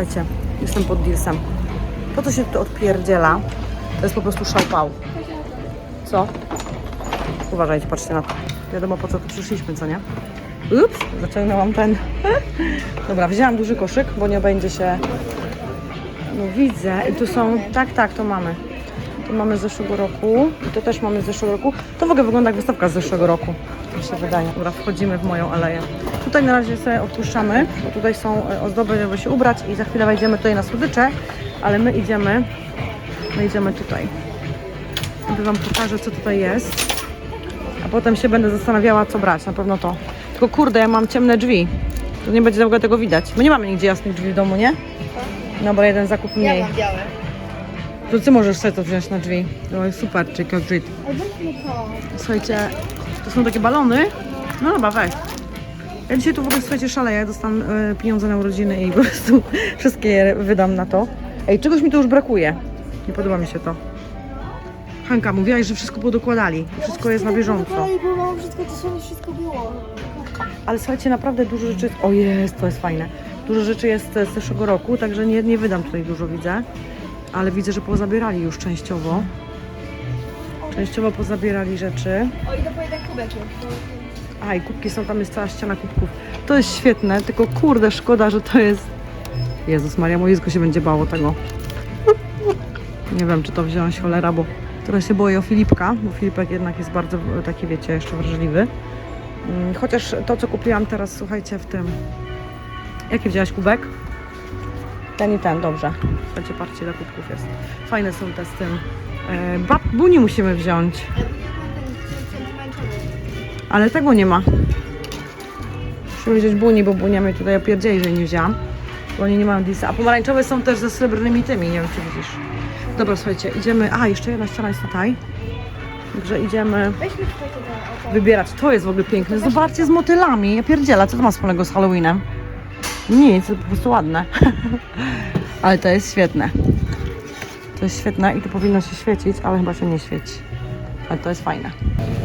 słuchajcie, jestem pod Dilsem. To, co się tu odpierdziela, to jest po prostu szałpał. Co? Uważajcie, patrzcie na to. Wiadomo, po co tu przyszliśmy, co nie? Ups, zaciągnęłam ten. Dobra, wzięłam duży koszyk, bo nie będzie się... No widzę. I tu są... Tak, tak, to mamy. To mamy z zeszłego roku. I to też mamy z zeszłego roku. To w ogóle wygląda jak wystawka z zeszłego roku. Mi się wydaje. Dobra, wchodzimy w moją aleję. Tutaj na razie sobie odpuszczamy, bo tutaj są e, ozdoby, żeby się ubrać i za chwilę wejdziemy tutaj na słodycze, ale my idziemy, my idziemy tutaj. I Wam pokażę, co tutaj jest. A potem się będę zastanawiała, co brać. Na pewno to. Tylko kurde, ja mam ciemne drzwi. To nie będzie ogóle tego widać. My nie mamy nigdzie jasnych drzwi w domu, nie? No bo jeden zakup mniej. Ja mam białe. To ty możesz sobie to wziąć na drzwi. No super, trick or treat. To. Słuchajcie, to są takie balony. No dobra, weź. Ja dzisiaj tu w ogóle, słuchajcie, szaleję. Dostałam e, pieniądze na urodziny i po prostu wszystkie je wydam na to. Ej, czegoś mi tu już brakuje. Nie podoba mi się to. Hanka, mówiłaś, że wszystko podokładali. Wszystko jest na bieżąco. Bo mam wszystko, to sobie wszystko było. Ale słuchajcie, naprawdę dużo rzeczy. O jest, to jest fajne. Dużo rzeczy jest z zeszłego roku, także nie, nie wydam tutaj dużo, widzę. Ale widzę, że pozabierali już częściowo. Częściowo pozabierali rzeczy. O, idę po jeden kubek już. A i kubki są, tam jest cała ściana kubków. To jest świetne, tylko kurde, szkoda, że to jest... Jezus Maria, moje dziecko się będzie bało tego. Nie wiem, czy to wziąć cholera, bo trochę się boję o Filipka, bo Filipek jednak jest bardzo taki, wiecie, jeszcze wrażliwy. Mm, Chociaż to, co kupiłam teraz, słuchajcie, w tym... Jaki wzięłaś kubek? Ten i ten, dobrze. Słuchajcie, patrzcie, ile kubków jest. Fajne są te z tym. E, bab, buni musimy wziąć. Ale tego nie ma. Musimy wziąć buni, bo bunia mnie tutaj opierdzieli, że nie wzięłam. Bo oni nie mają disa. A pomarańczowe są też ze srebrnymi tymi, nie wiem czy widzisz. Dobra, słuchajcie, idziemy... A, jeszcze jedna ściana jest tutaj. Także idziemy Weźmy tutaj wybierać. To jest w ogóle piękne. Zobaczcie, z motylami. Ja pierdzielę, co to ma wspólnego z Halloweenem? Nic, to po prostu ładne. Ale to jest świetne. To jest świetne i to powinno się świecić, ale chyba się nie świeci. Ale to jest fajne.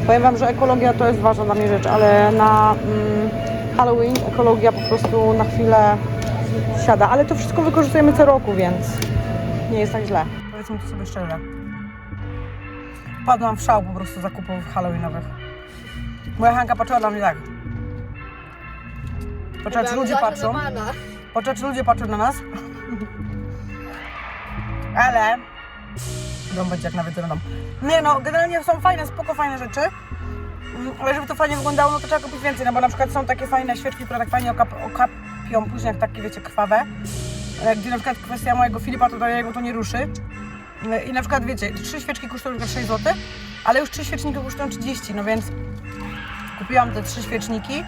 Powiem Wam, że ekologia to jest ważna dla mnie rzecz, ale na mm, Halloween ekologia po prostu na chwilę siada. Ale to wszystko wykorzystujemy co roku, więc nie jest tak źle. Powiedzmy to sobie szczerze. Padłam w szał po prostu zakupów halloweenowych. Moja Hanka patrzyła na mnie tak. Czy ludzie patrzą. Czy ludzie patrzą na nas. Ale... Dom będzie jak nawet dom. Nie no, generalnie są fajne, spoko fajne rzeczy. Mm, Ale żeby to fajnie wyglądało, no to trzeba kupić więcej, no bo na przykład są takie fajne świeczki, które tak fajnie okap okapią później jak takie, wiecie, krwawe. Gdzie na przykład kwestia mojego Filipa, to do jego to nie ruszy. I na przykład, wiecie, trzy świeczki kosztują na 6 zł, ale już trzy świeczniki kosztują 30, no więc kupiłam te trzy świeczniki,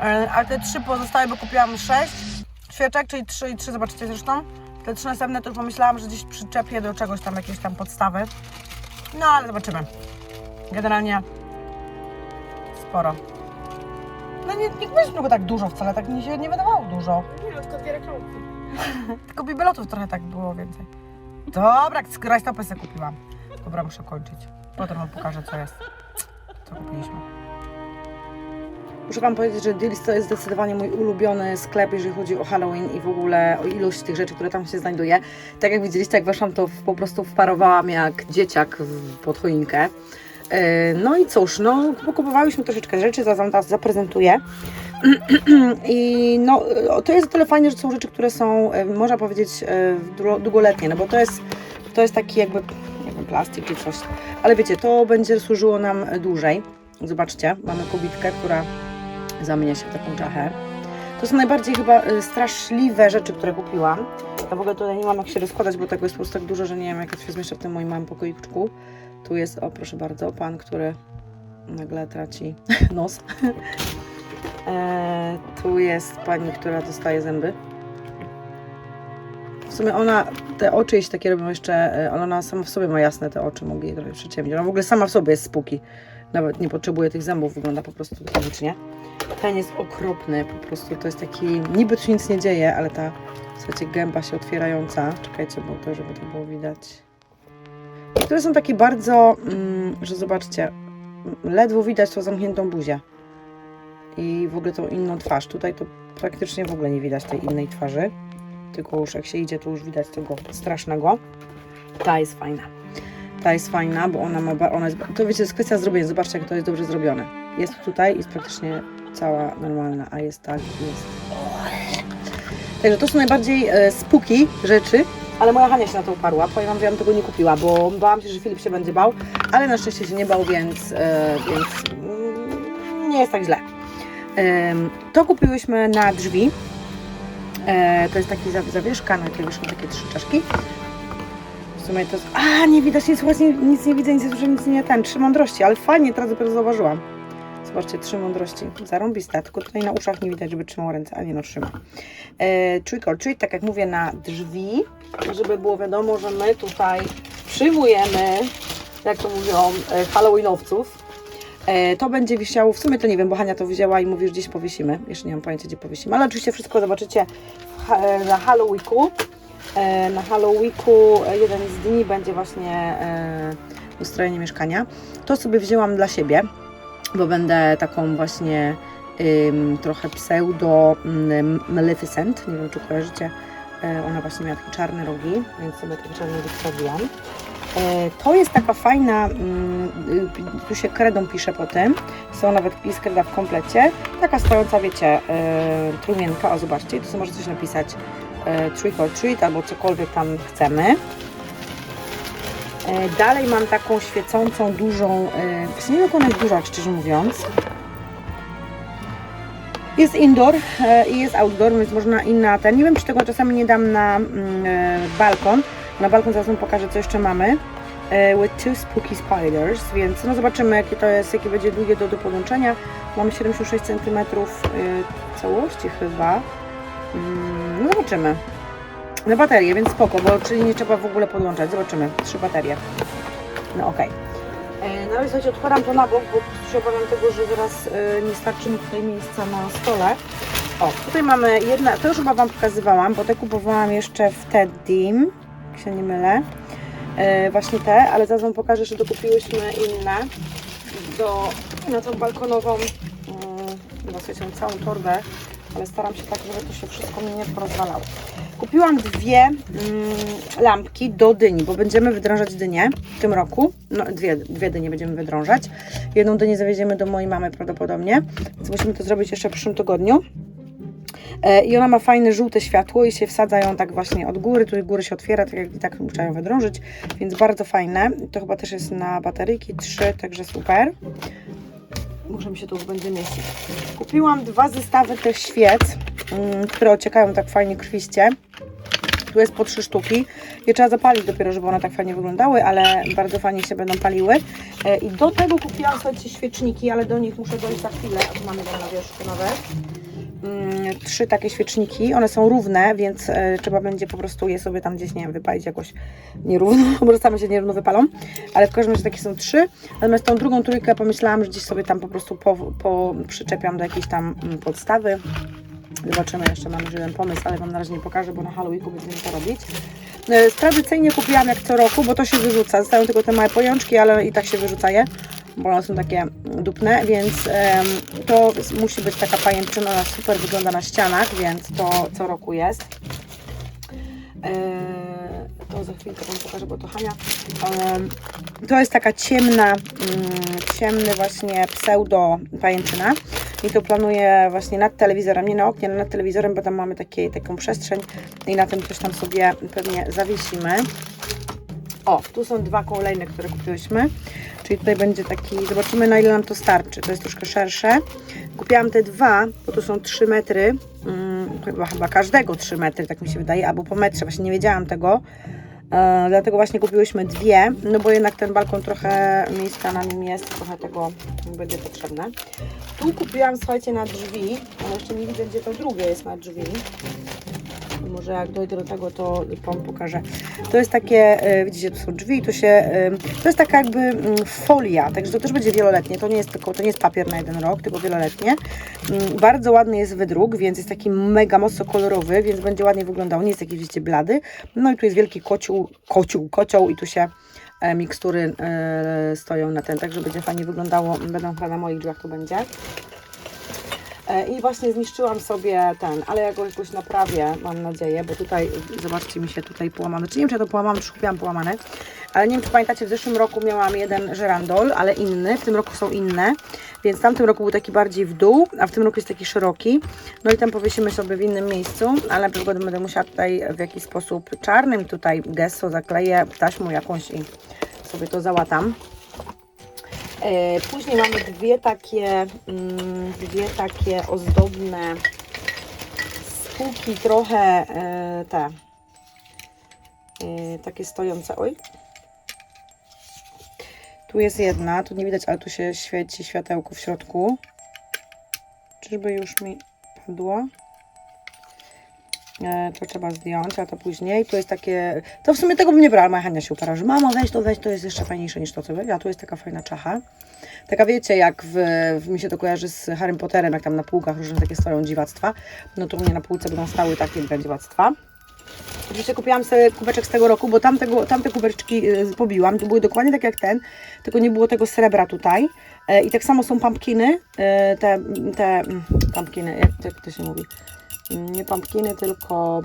e, a te trzy pozostałe, bo kupiłam sześć świeczek, czyli trzy i trzy, zobaczycie zresztą. Te trzy następne to już pomyślałam, że gdzieś przyczepię do czegoś tam, jakiejś tam podstawy. No ale zobaczymy. Generalnie sporo. No nie, nie weźmy go tak dużo wcale, tak mi się nie wydawało dużo. Nie, no, tylko dwie reklamki. Tylko bibelotów trochę tak było więcej. Dobra, rajstopy sobie kupiłam. Dobra, muszę kończyć. Potem wam pokażę, co jest. Co kupiliśmy. Muszę Wam powiedzieć, że Deals to jest zdecydowanie mój ulubiony sklep, jeżeli chodzi o Halloween i w ogóle o ilość tych rzeczy, które tam się znajduje. Tak jak widzieliście, jak weszłam, to po prostu wparowałam jak dzieciak pod choinkę. Yy, No i cóż, no pokupowałyśmy troszeczkę rzeczy, zaraz zaprezentuję. I no, to jest o tyle fajne, że są rzeczy, które są, y, można powiedzieć, y, długo- długoletnie, no bo to jest, to jest taki jakby, nie wiem, plastik czy coś. Ale wiecie, to będzie służyło nam dłużej. Zobaczcie, mamy kobitkę, która zamienia się w taką czachę. To są najbardziej chyba y, straszliwe rzeczy, które kupiłam. Ja w ogóle tutaj nie mam jak się rozkładać, bo tego jest po prostu tak dużo, że nie wiem jak to się zmieszczę w tym moim małym pokoiczku. Tu jest, o proszę bardzo, pan, który nagle traci nos. E, tu jest pani, która dostaje zęby. W sumie ona, te oczy jej się takie robią jeszcze, ale ona sama w sobie ma jasne te oczy, mogę jej trochę przyciemnić. Ona w ogóle sama w sobie jest spuki. Nawet nie potrzebuje tych zębów, wygląda po prostu fizycznie. Ten jest okropny, po prostu to jest taki, niby tu nic nie dzieje, ale ta, słuchajcie, gęba się otwierająca. Czekajcie, bo to, żeby to było widać. Niektóre są takie bardzo, mm, że zobaczcie, m, ledwo widać tą zamkniętą buzię i w ogóle tą inną twarz. Tutaj to praktycznie w ogóle nie widać tej innej twarzy. tylko już jak się idzie, to już widać tego strasznego. Ta jest fajna. Ta jest fajna, bo ona ma, ona jest, to wiecie, jest kwestia zrobienia, zobaczcie jak to jest dobrze zrobione. Jest tutaj, jest praktycznie cała normalna, a jest tak, jest. Także to są najbardziej e, spooky rzeczy, ale moja Hania się na to uparła. Powiem Wam, że ja bym tego nie kupiła, bo bałam się, że Filip się będzie bał, ale na szczęście się nie bał, więc, e, więc mm, nie jest tak źle. Em, to kupiłyśmy na drzwi. E, to jest taki za- zawieszka, na wieszą takie trzy czaszki. Sumie to. A, nie widać nic, właśnie nic nie widzę, nic nie słyszę, nic nie ten. Trzy mądrości, ale fajnie, teraz dopiero zauważyłam. Zobaczcie, trzy mądrości. Zarąbista, tylko tutaj na uszach nie widać, żeby trzymał ręce, a nie no trzyma. E, trick or tak jak mówię, na drzwi, żeby było wiadomo, że my tutaj przyjmujemy, jak to mówią, e, halloweenowców. E, to będzie wisiało, w sumie to nie wiem, bo Hania to wzięła i mówi, że gdzieś powiesimy. Jeszcze nie mam pojęcia, gdzie powiesimy, ale oczywiście wszystko zobaczycie e, na Halloweeku. E, na Halloweeku e, jeden z dni będzie właśnie e, ustrojenie mieszkania. To sobie wzięłam dla siebie, bo będę taką właśnie trochę pseudo ym, Maleficent. Nie wiem, czy kojarzycie. Ona właśnie miała takie czarne rogi, więc sobie ten czarny róg wstawiłam. E, To jest taka fajna, mm, y, tu się kredą pisze po tym, są nawet jest kreda w komplecie, taka stojąca, wiecie, e, trumienka, o zobaczcie, tu sobie może coś napisać, e, trick or treat, albo cokolwiek tam chcemy. Dalej mam taką świecącą, dużą, nie wiem ona jest duża, szczerze mówiąc. Jest indoor i jest outdoor, więc można inna ten. Nie wiem, czy tego czasami nie dam na mm, balkon. Na balkon zaraz Wam pokażę, co jeszcze mamy. E, With two spooky spiders, więc no zobaczymy, jakie to jest, jakie będzie długie do, do podłączenia. Mamy 76 cm e, całości chyba. Mm, No zobaczymy. Na baterię, więc spoko, bo czyli nie trzeba w ogóle podłączać. Zobaczymy. Trzy baterie. No okej. E, No i słuchajcie, odkładam to na bok, bo się obawiam tego, że zaraz nie starczy mi tutaj miejsca na stole. O, tutaj mamy jedna, to już chyba Wam pokazywałam, bo te kupowałam jeszcze w Tedim, jak się nie mylę. E, właśnie te, ale zaraz Wam pokażę, że dokupiłyśmy inne do, na tą balkonową, mm, no słuchajcie, mam całą torbę, ale staram się tak, żeby to się wszystko mi nie porozwalało. Kupiłam dwie mm, lampki do dyni, bo będziemy wydrążać dynię w tym roku. No, dwie, dwie dynie będziemy wydrążać. Jedną dynię zawieziemy do mojej mamy prawdopodobnie, więc musimy to zrobić jeszcze w przyszłym tygodniu. E, I ona ma fajne żółte światło i się wsadza ją tak właśnie od góry, tu góry się otwiera, tak jak i tak trzeba ją wydrążyć, więc bardzo fajne. To chyba też jest na bateryjki, trzy, także super. Muszę mi się tu będzie mieścić. Kupiłam dwa zestawy tych świec, mm, które ociekają tak fajnie krwiście. Tu jest po trzy sztuki. Je trzeba zapalić dopiero, żeby one tak fajnie wyglądały, ale bardzo fajnie się będą paliły. E, I do tego kupiłam, słuchajcie, świeczniki, ale do nich muszę dojść za chwilę. a Tu mamy tam na wierzchu nawet. Trzy takie świeczniki. One są równe, więc e, trzeba będzie po prostu je sobie tam gdzieś, nie wiem, wypalić jakoś nierówno, może same się nierówno wypalą. Ale w każdym razie takie są trzy. Natomiast tą drugą trójkę pomyślałam, że gdzieś sobie tam po prostu po, po przyczepiam do jakiejś tam mm, podstawy. Zobaczymy, jeszcze mam już jeden pomysł, ale Wam na razie nie pokażę, bo na Halloweenku będziemy to robić. E, Tradycyjnie kupiłam jak co roku, bo to się wyrzuca. Zostają tylko te małe pajączki, ale i tak się wyrzuca je, bo one są takie dupne, więc to musi być taka pajęczyna, ona super wygląda na ścianach, więc to co roku jest. E, to za chwilkę Wam pokażę, bo to Hania. To jest taka ciemna, mm, ciemny właśnie pseudo pajęczyna. I to planuję właśnie nad telewizorem, nie na oknie, ale nad telewizorem, bo tam mamy takie, taką przestrzeń i na tym coś tam sobie pewnie zawiesimy. O, tu są dwa kolejne, które kupiłyśmy. Czyli tutaj będzie taki, zobaczymy na ile nam to starczy. To jest troszkę szersze. Kupiłam te dwa, bo to są 3 metry. Mm, chyba, chyba każdego 3 metry, tak mi się wydaje, albo po metrze, właśnie nie wiedziałam tego. E, dlatego właśnie kupiłyśmy dwie, no bo jednak ten balkon trochę miejsca na nim jest, trochę tego będzie potrzebne. Tu kupiłam, słuchajcie, na drzwi, ale jeszcze nie widzę, gdzie to drugie jest na drzwi. Może jak dojdę do tego, to Wam pokażę. To jest takie, e, widzicie, tu są drzwi, tu się, e, to jest taka jakby mm, folia, także to też będzie wieloletnie, to nie jest tylko, to nie jest papier na jeden rok, tylko wieloletnie. Mm, Bardzo ładny jest wydruk, więc jest taki mega mocno kolorowy, więc będzie ładnie wyglądał, nie jest taki, widzicie, blady. No i tu jest wielki kocioł, kocioł, kocioł i tu się e, mikstury stoją na ten, także będzie fajnie wyglądało, będą chyba na moich drzwiach to będzie. E, I właśnie zniszczyłam sobie ten, ale ja go jakoś naprawię, mam nadzieję, bo tutaj, zobaczcie mi się tutaj połamane. Czy nie wiem, czy ja to połamałam, czy kupiłam połamane. Ale nie wiem, czy pamiętacie, w zeszłym roku miałam jeden żerandol, ale inny. W tym roku są inne. Więc w tamtym roku był taki bardziej w dół, a w tym roku jest taki szeroki. No i tam powiesimy sobie w innym miejscu, ale potem będę musiała tutaj w jakiś sposób czarnym tutaj gesso zakleję taśmą jakąś i sobie to załatam. E, Później mamy dwie takie, mm, dwie takie ozdobne spółki, trochę e, te e, takie stojące. Oj. Tu jest jedna, tu nie widać, ale tu się świeci światełko w środku. Czyżby już mi padło? E, to trzeba zdjąć, a to później. Tu jest takie. To w sumie tego bym nie brała. Moja Hania się upara, że mamo, weź to, weź to jest jeszcze fajniejsze niż to, co weź. A tu jest taka fajna czacha. Taka wiecie, jak w, w, mi się to kojarzy z Harrym Potterem, jak tam na półkach różne takie stoją dziwactwa. No to u mnie na półce będą stały takie dwa dziwactwa. Oczywiście kupiłam sobie kubeczek z tego roku, bo tamtego, tamte kubeczki y, pobiłam. To były dokładnie tak jak ten, tylko nie było tego srebra tutaj. E, I tak samo są pumpkiny, e, te, te mm, pumpkiny, jak, jak to się mówi? Nie pumpkiny, tylko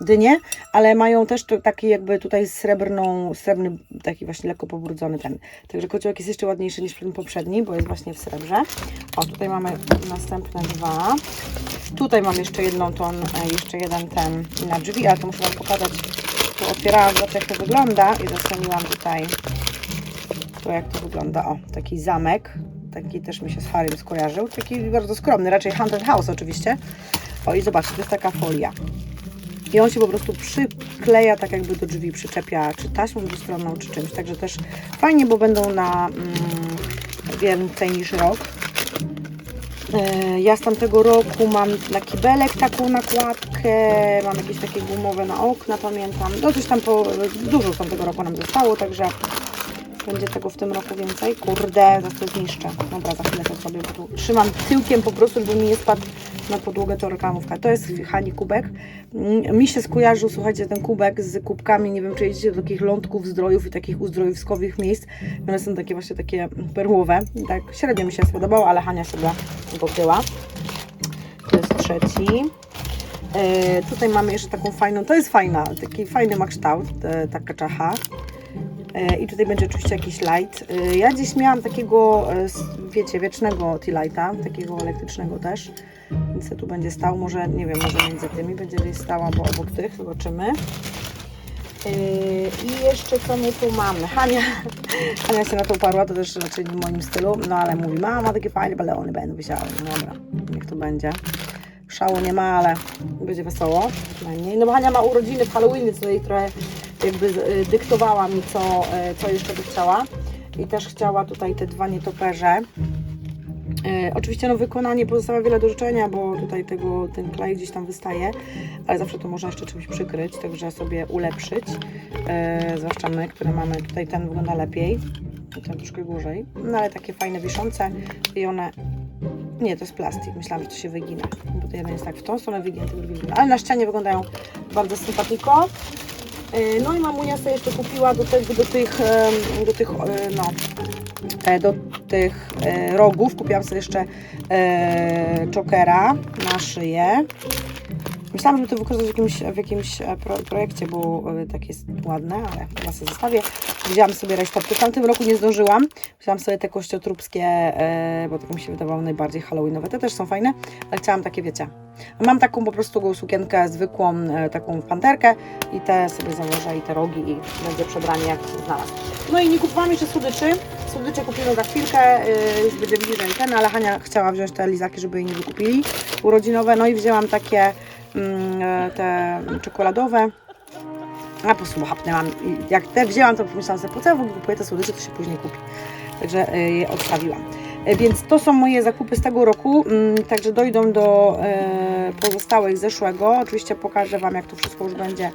dynie, ale mają też taki jakby tutaj srebrną, srebrny, taki właśnie lekko pobrudzony ten. Także kociołek jest jeszcze ładniejszy niż ten poprzedni, bo jest właśnie w srebrze. O, tutaj mamy następne dwa. Tutaj mam jeszcze jedną ton, e, jeszcze jeden ten na drzwi, ale to muszę Wam pokazać. Tu otwierałam, zobaczcie jak to wygląda i zasłoniłam tutaj to jak to wygląda. O, taki zamek. Taki też mi się z Harrym skojarzył. Taki bardzo skromny, raczej Haunted House oczywiście. O i zobaczcie, to jest taka folia. I on się po prostu przykleja tak jakby do drzwi, przyczepia czy taśmą dwustronną, czy czymś. Także też fajnie, bo będą na mm, więcej niż rok. E, Ja z tamtego roku mam na kibelek taką nakładkę, mam jakieś takie gumowe na okna, pamiętam. No coś tam po, dużo z tamtego roku nam zostało, także będzie tego w tym roku więcej. Kurde, za to zniszczę. Dobra, za chwilę to tu trzymam tyłkiem po prostu, żeby mi nie spadł na podłogę to reklamówka. To jest Hani kubek. Mm, Mi się skojarzył, słuchajcie, ten kubek z kubkami, nie wiem czy jedziecie do takich lądków, zdrojów i takich uzdrowiskowych miejsc. One są takie właśnie takie perłowe. Tak średnio mi się spodobało, ale Hania sobie pokryła. To jest trzeci. E, tutaj mamy jeszcze taką fajną, to jest fajna, taki fajny ma kształt, e, taka czacha. E, I tutaj będzie oczywiście jakiś light. E, Ja gdzieś miałam takiego, e, wiecie, wiecznego tea lighta, takiego elektrycznego też. Więc tu będzie stał, może, nie wiem, może między tymi będzie gdzieś stała, bo obok tych, zobaczymy. I jeszcze co my tu mamy? Hania, Hania się na to uparła, to też raczej w moim stylu, no ale mówi, mama, takie fajne balony będą wisiały. No Dobra, niech to będzie. Szału nie ma, ale będzie wesoło. No bo Hania ma urodziny w Halloween, więc tutaj trochę jakby y, dyktowała mi, co, y, co jeszcze by chciała. I też chciała tutaj te dwa nietoperze. E, oczywiście no, wykonanie pozostawia wiele do życzenia, bo tutaj tego, ten klej gdzieś tam wystaje, ale zawsze to można jeszcze czymś przykryć, także sobie ulepszyć. E, zwłaszcza my, które mamy tutaj ten wygląda lepiej, ten troszkę gorzej. No ale takie fajne wiszące i one nie, to jest plastik. Myślałam, że to się wygina. Bo to jeden jest tak w tą stronę wygięty, drugi wygina. Ale na ścianie wyglądają bardzo sympatiko. Yy, No i mamunia sobie jeszcze kupiła do, tego, do tych, do tych, e, no, e, do tych e, rogów. Kupiłam sobie jeszcze e, chokera na szyję. Myślałam, żeby to wykorzystać w jakimś, w jakimś e, pro, projekcie, bo e, tak jest ładne, ale chyba sobie zostawię. Wzięłam sobie resztopy. W tamtym roku nie zdążyłam. Wzięłam sobie te kościotrupskie, e, bo tak mi się wydawało najbardziej halloweenowe. Te też są fajne, ale chciałam takie, wiecie. Mam taką po prostu sukienkę zwykłą, taką panterkę i te sobie założę i te rogi i będzie przebranie jak znalazł. No i nie kupowałam jeszcze słodyczy. Słodycze kupimy za chwilkę, już będzie bliżej ten, ale Hania chciała wziąć te lizaki, żeby jej nie wykupili urodzinowe. No i wzięłam takie te czekoladowe. A po prostu chapnęłam. Jak te wzięłam, to pomyślałam sobie, po co ja w ogóle kupuję te słodycze, to się później kupi. Także y, je odstawiłam. E, Więc to są moje zakupy z tego roku, mm, także dojdą do e, pozostałych zeszłego. Oczywiście pokażę Wam, jak to wszystko już będzie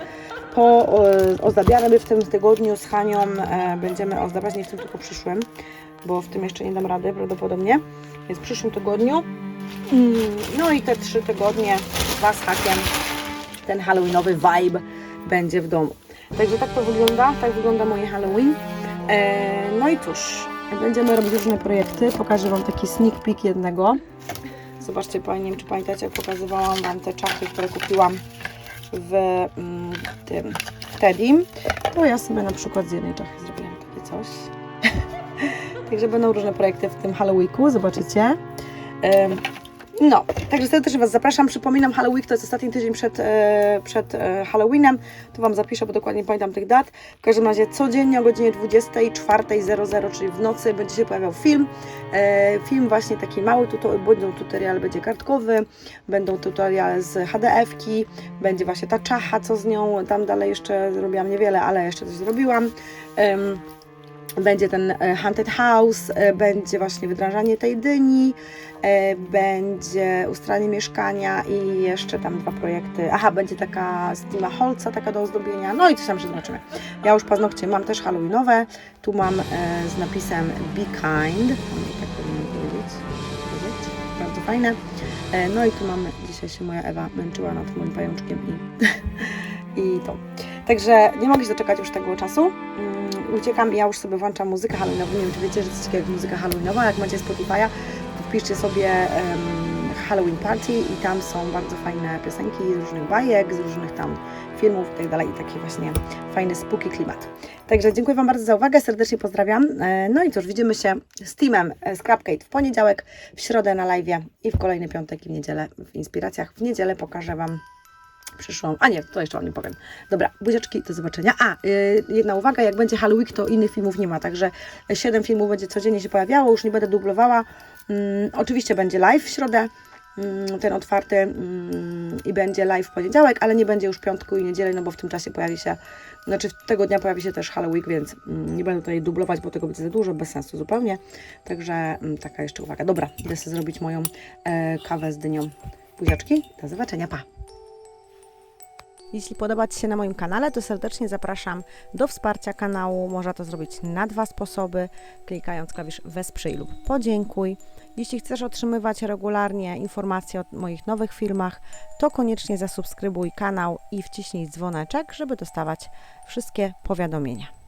po e, ozdabiane. W tym tygodniu z Hanią e, będziemy ozdabiać, nie w tym tylko przyszłym, bo w tym jeszcze nie dam rady prawdopodobnie, więc w przyszłym tygodniu. Mm, No i te trzy tygodnie, dwa hakiem, ten halloweenowy vibe będzie w domu. Także tak to wygląda, tak wygląda moje Halloween. E, no i cóż, będziemy robić różne projekty. Pokażę Wam taki sneak peek jednego. Zobaczcie, nie wiem, czy pamiętacie, jak pokazywałam Wam te czapki, które kupiłam w mm, tym w Tedim. To ja sobie na przykład z jednej czachy zrobiłam takie coś. Także będą różne projekty w tym Halloweeku, zobaczycie. No, także serdecznie Was zapraszam. Przypominam, Halloween to jest ostatni tydzień przed, e, przed e, Halloweenem. Tu Wam zapiszę, bo dokładnie nie pamiętam tych dat. W każdym razie codziennie o godzinie 24.00, czyli w nocy, będzie się pojawiał film. E, film właśnie taki mały, tuto, będą tutoriale, będzie kartkowy, będą tutoriale z HDF-ki, będzie właśnie ta czacha, co z nią, tam dalej jeszcze zrobiłam niewiele, ale jeszcze coś zrobiłam. Będzie ten e, Haunted House, e, będzie właśnie wydrażanie tej dyni, e, będzie ustalanie mieszkania i jeszcze tam dwa projekty. Aha, będzie taka Stima Holca, taka do ozdobienia, no i coś tam jeszcze zobaczymy. Ja już paznokcie mam też halloweenowe, tu mam z napisem Be Kind, tak powinien powiedzieć, powiedzieć. bardzo fajne. No i tu mamy, dzisiaj się moja Ewa męczyła nad moim pajączkiem i, i to. Także nie mogę się doczekać już tego czasu. Uciekam i ja już sobie włączam muzykę halloweenową. Nie wiem, czy wiecie, że coś muzyka halloweenowa. Jak macie Spotify'a, to wpiszcie sobie em, Halloween Party i tam są bardzo fajne piosenki z różnych bajek, z różnych tam filmów i tak dalej. I taki właśnie fajny, spooky klimat. Także dziękuję Wam bardzo za uwagę, serdecznie pozdrawiam. E, No i cóż, widzimy się z teamem e, Scrapcade w poniedziałek, w środę na live i w kolejny piątek i w niedzielę w Inspiracjach. W niedzielę pokażę Wam przyszłą. A nie, to jeszcze Wam nie powiem. Dobra, buziaczki, do zobaczenia. A, yy, jedna uwaga, jak będzie Halloween, to innych filmów nie ma, także 7 filmów będzie codziennie się pojawiało, już nie będę dublowała. Mm, oczywiście będzie live w środę, mm, ten otwarty mm, i będzie live w poniedziałek, ale nie będzie już piątku i niedzielę, no bo w tym czasie pojawi się, znaczy tego dnia pojawi się też Halloween, więc nie będę tutaj dublować, bo tego będzie za dużo, bez sensu zupełnie. Także taka jeszcze uwaga. Dobra, idę sobie zrobić moją e, kawę z dynią. Buziaczki, do zobaczenia, pa! Jeśli podoba Ci się na moim kanale, to serdecznie zapraszam do wsparcia kanału. Można to zrobić na dwa sposoby, klikając klawisz wesprzyj lub podziękuj. Jeśli chcesz otrzymywać regularnie informacje o moich nowych filmach, to koniecznie zasubskrybuj kanał i wciśnij dzwoneczek, żeby dostawać wszystkie powiadomienia.